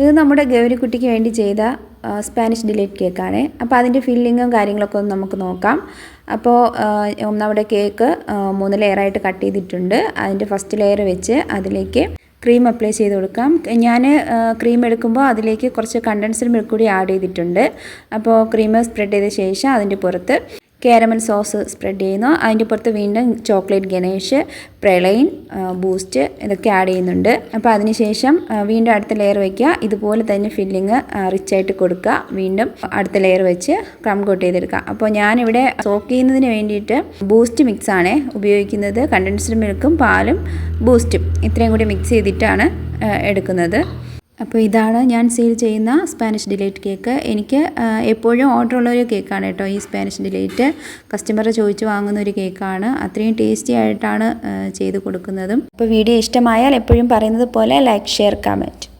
ഇത് നമ്മുടെ ഗൗരിക്കുട്ടിക്ക് വേണ്ടി ചെയ്ത സ്പാനിഷ് ഡിലൈറ്റ് കേക്കാണ് അപ്പോൾ അതിന്റെ ഫില്ലിങ്ങും കാര്യങ്ങളൊക്കെ ഒന്ന് നമുക്ക് നോക്കാം. അപ്പോൾ നമ്മുടെ കേക്ക് മൂന്ന് ലെയറായിട്ട് കട്ട് ചെയ്തിട്ടുണ്ട്. അതിന്റെ ഫസ്റ്റ് ലെയർ വെച്ച് അതിലേക്ക് ക്രീം അപ്ലൈ ചെയ്ത് കൊടുക്കാം. ഞാൻ ക്രീം എടുക്കുമ്പോൾ അതിലേക്ക് കുറച്ച് കണ്ടൻസ്ഡ് മിൽക്ക് കൂടി ആഡ് ചെയ്തിട്ടുണ്ട്. അപ്പോൾ ക്രീം സ്പ്രെഡ് ചെയ്ത ശേഷം അതിന്റെ പുറത്ത് കാരമൽ സോസ് സ്പ്രെഡ് ചെയ്യുന്നു. അതിന്റെ പുറത്ത് വീണ്ടും ചോക്ലേറ്റ് ഗണേഷ് പ്രളയിൻ ബൂസ്റ്റ് ഇതൊക്കെ ആഡ് ചെയ്യുന്നുണ്ട്. അപ്പോൾ അതിനുശേഷം വീണ്ടും അടുത്ത ലെയർ വയ്ക്കുക ഇതുപോലെ തന്നെ ഫില്ലിങ് റിച്ച് ആയിട്ട് കൊടുക്കുക. വീണ്ടും അടുത്ത ലെയർ വെച്ച് ക്രം കോട്ട് ചെയ്തെടുക്കുക. അപ്പോൾ ഞാനിവിടെ സോക്ക് ചെയ്യുന്നതിന് വേണ്ടിയിട്ട് ബൂസ്റ്റ് മിക്സ് ആണ് ഉപയോഗിക്കുന്നത്. കണ്ടൻസ്ഡ് മിൽക്കും പാലും ബൂസ്റ്റും ഇത്രയും കൂടി മിക്സ് ചെയ്തിട്ടാണ് എടുക്കുന്നത്. അപ്പോൾ ഇതാണ് ഞാൻ സെയിൽ ചെയ്യുന്ന സ്പാനിഷ് ഡിലൈറ്റ് കേക്ക് എനിക്ക് എപ്പോഴും ഓർഡർ ഉള്ള ഒരു കേക്കാണ് കേട്ടോ ഈ സ്പാനിഷ് ഡിലൈറ്റ് കസ്റ്റമർ ചോദിച്ച് വാങ്ങുന്ന ഒരു കേക്കാണ് അത്രയും ടേസ്റ്റി ആയിട്ടാണ് ചെയ്ത് കൊടുക്കുന്നതും. അപ്പോൾ വീഡിയോ ഇഷ്ടമായാൽ എപ്പോഴും പറയുന്നത് പോലെ ലൈക്ക് ഷെയർ കമന്റ്